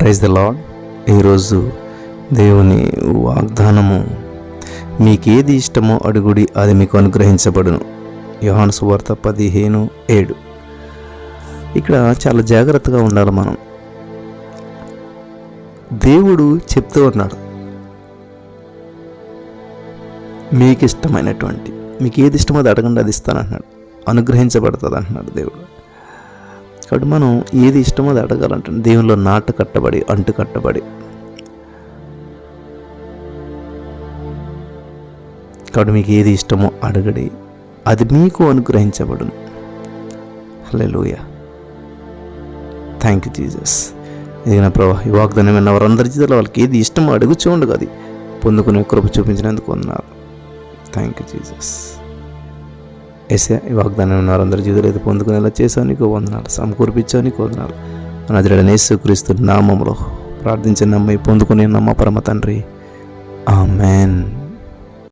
Praise the lord ఈరోజు దేవుని వాగ్దానము మీకేది ఇష్టమో అడుగుడి అది మీకు అనుగ్రహించబడును. యోహాను సువార్త పదిహేను ఏడు. ఇక్కడ చాలా జాగ్రత్తగా ఉండాలి మనం. దేవుడు చెప్తూ ఉన్నాడు మీకు ఇష్టమైనటువంటి మీకు ఏది ఇష్టమో అది అడగండి అది ఇస్తానంటున్నాడు. అనుగ్రహించబడుతుంది అంటున్నాడు దేవుడు. కాబట్టి మనం ఏది ఇష్టమో అది అడగాలంటే దేవునిలో నాటు కట్టబడి అంటు కట్టబడి. కాబట్టి మీకు ఏది ఇష్టమో అడగడి. అది మీకు అనుగ్రహించబడును. హల్లెలూయ. థ్యాంక్ యూ జీజస్ ఇది నా ప్రభా ఈ వాగ్దానం విన్న వారందరి జీవితంలో వాళ్ళకి ఏది ఇష్టమో అడుగు చూడండి అది. పొందుకునే కృప చూపించినందుకు ఉన్నారు థ్యాంక్ యూ జీజస్ ఎసే వాగ్దానం వారందరి జీవితంలో పొందుకునేలా చేసావు నీకు వందనాలు. సమకూర్పించావు నీకు వందనాలు. నజరడ నేసుక్రీస్తు నామంలో ప్రార్థించిన నమ్మి పొందుకునే నమ్మ పరమ తండ్రి. ఆమెన్.